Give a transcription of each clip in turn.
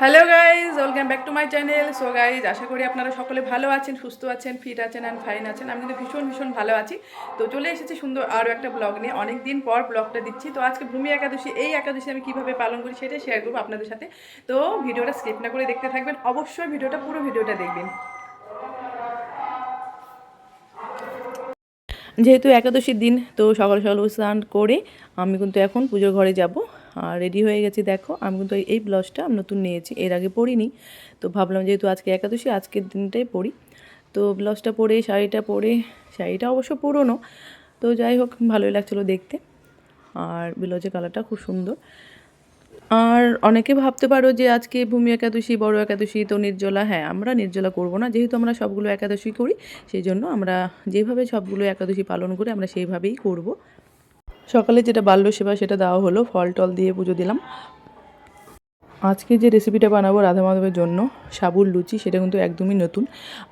Hello guys welcome back to my channel so guys আশা করি আপনারা সকলে ভালো আছেন, সুস্থ আছেন ফিট আছেন অ্যান্ড ফাইন আছেন। আমি কিন্তু ভীষণ ভীষণ ভালো আছি। তো চলে এসেছি সুন্দর আরও একটা ব্লগ নিয়ে। অনেক দিন পর ব্লগটা দিচ্ছি। তো আজকে ভূমি একাদশী, এই একাদশী আমি কীভাবে পালন করি সেটা শেয়ার করব আপনাদের সাথে। তো ভিডিওটা স্কিপ না করে দেখতে থাকবেন। অবশ্যই ভিডিওটা, পুরো ভিডিওটা দেখবেন। যেহেতু একাদশীর দিন, তো সকাল সকাল স্নান করে আমি কিন্তু এখন পুজোর ঘরে যাব। আর রেডি হয়ে গেছি, দেখো, আমি কিন্তু এই ব্লাউজটা আমি নতুন নিয়েছি, এর আগে পরিনি। তো ভাবলাম যেহেতু আজকে একাদশী, আজকের দিনটাই পরি। তো ব্লাউজটা পরে, শাড়িটা পরে, শাড়িটা অবশ্য পুরনো। তো যাই হোক, ভালোই লাগছিল দেখতে। আর ব্লাউজের কালারটা খুব সুন্দর। আর অনেকে ভাবতে পারো যে আজকে ভূমি একাদশী, বড় একাদশী, তো নির্জলা হ্যাঁ আমরা নির্জলা করব না। যেহেতু আমরা সবগুলো একাদশী করি, সেই জন্য আমরা যেভাবে সবগুলো একাদশী পালন করি, আমরা সেইভাবেই করব। সকালে যেটা বাল্য সেবা, সেটা দেওয়া হলো, ফল টল দিয়ে পুজো দিলাম। আজকে যে রেসিপিটা বানাবো রাধা মাধবের জন্য, সাবুর লুচি, সেটা কিন্তু একদমই নতুন।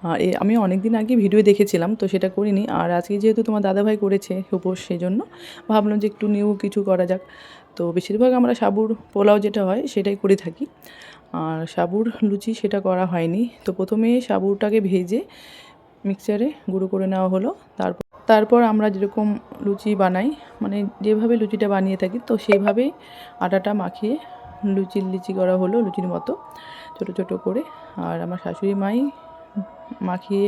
আর আমি অনেক দিন আগে ভিডিও দেখেছিলাম, তো সেটা করিনি। আর আজকে যেহেতু তোমার দাদাভাই করেছে উপোস, সেই জন্য ভাবলাম যে একটু নিউ কিছু করা যাক। তো বেশিরভাগ আমরা সাবুর পোলাও যেটা হয় সেটাই করে থাকি। আর সাবুর লুচি সেটা করা হয়নি। তো প্রথমে সাবুটাকে ভেজে মিক্সচারে গুঁড়ো করে নেওয়া হলো। তারপর তারপর আমরা যেরকম লুচি বানাই মানে যেভাবে লুচিটা বানিয়ে থাকি, তো সেইভাবেই আটাটা মাখিয়ে লুচির লিচি করা হলো লুচির মতো, ছোট ছোট করে। আর আমার শাশুড়ি মাই মাখিয়ে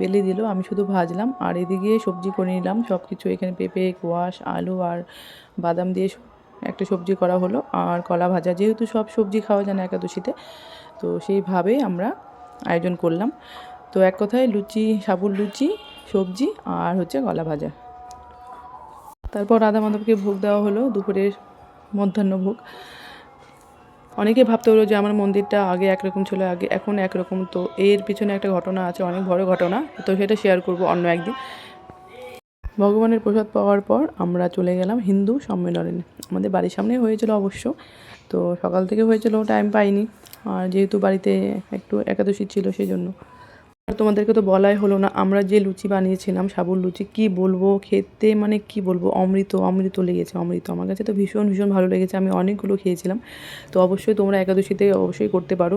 বেলে দিল, আমি শুধু ভাজলাম। আর এদিকে সবজি করে নিলাম সব কিছু এখানে পেঁপে, কোয়াশ, আলু আর বাদাম দিয়ে একটা সবজি করা হলো। আর কলা ভাজা, যেহেতু সব সবজি খাওয়া যায় না একাদশীতে, তো সেইভাবেই আমরা আয়োজন করলাম। তো এক কথায় লুচি, সাবুর লুচি, সবজি আর হচ্ছে কলা ভাজা। তারপর রাধা মাধবকে ভোগ দেওয়া হলো, দুপুরের মধ্যাহ্ন ভোগ। অনেকে ভাবতে হলো যে, আমার মন্দিরটা আগে একরকম ছিল, আগে এখন একরকম। তো এর পিছনে একটা ঘটনা আছে, অনেক বড় ঘটনা। তো সেটা শেয়ার করব অন্য একদিন। ভগবানের প্রসাদ পাওয়ার পর আমরা চলে গেলাম হিন্দু সম্মেলনে। আমাদের বাড়ির সামনেই হয়েছিল অবশ্য, তো সকাল থেকে হয়েছিল টাইম পাইনি। আর যেহেতু বাড়িতে একটু একাদশী ছিল সেই জন্য তোমাদেরকে তো বলাই হলো না আমরা যে লুচি বানিয়েছিলাম সাবুর লুচি কি বলব? খেতে মানে কি বলব? অমৃত অমৃত লেগেছে অমৃত। আমার কাছে তো ভীষণ ভীষণ ভালো লেগেছে আমি অনেকগুলো খেয়েছিলাম। তো অবশ্যই তোমরা একাদশীতে অবশ্যই করতে পারো।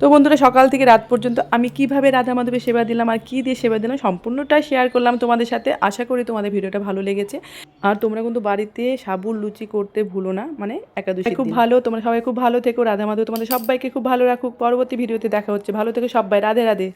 তো বন্ধুরা সকাল থেকে রাত পর্যন্ত আমি কীভাবে রাধা মাধবের সেবা দিলাম আর কী দিয়ে সেবা দিলাম সম্পূর্ণটা শেয়ার করলাম তোমাদের সাথে। আশা করি তোমাদের ভিডিওটা ভালো লেগেছে। আর তোমরা কিন্তু বাড়িতে সাবুর লুচি করতে ভুলো না মানে একাদশী খুব ভালো তোমরা সবাই খুব ভালো থেকো রাধা মাধব তোমাদের সবাইকে খুব ভালো রাখুক। পরবর্তী ভিডিওতে দেখা হচ্ছে। ভালো থেকো সবাই রাধে রাধে।